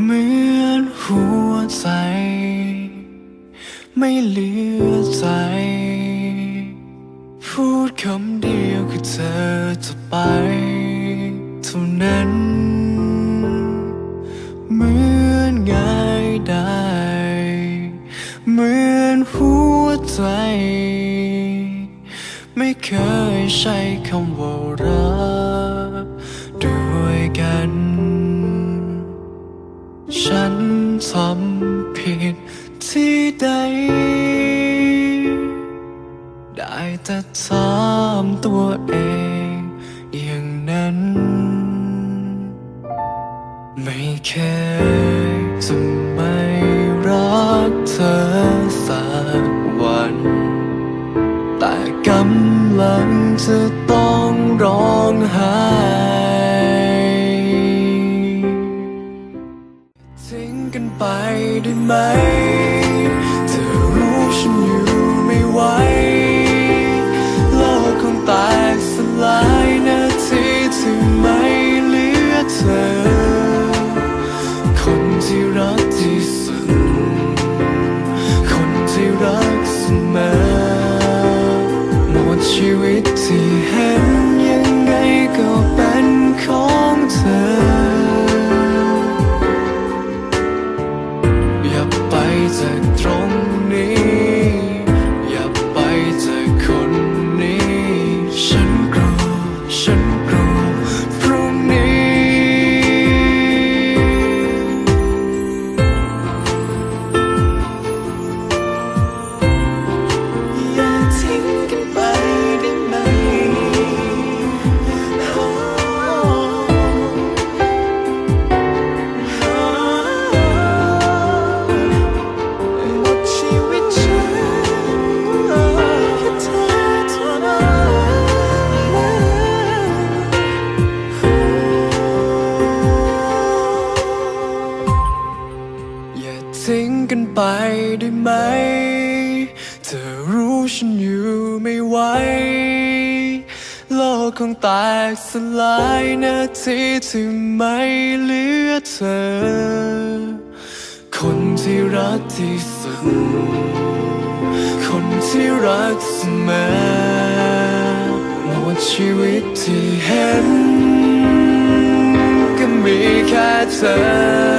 เหมือนหัวใจ ไม่เหลือใจ พูดคำเดียวคือเธอจะไปเท่านั้น เหมือนง่ายได้ เหมือนหัวใจ ไม่เคยใช้คำว่ารัก นทำผิดที่ใด ได้แต่ถามตัวเองอย่างนั้น ไม่เคยจะไม่รักเธอสักวัน แต่กำลังจะต้องร้องไห้ กันไปได้ไหม ไปได้ไหม เธอรู้ฉันอยู่ไม่ไหว โลกคงแตกสลายนาทีที่ไม่เหลือเธอ คนที่รักที่สุด คนที่รักเสมอหมดชีวิตที่เห็น ก็มีแค่เธอ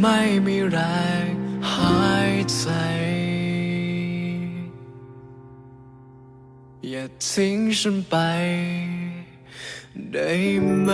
ไม่มีแรงหายใจ อย่าทิ้งฉันไปได้ไหม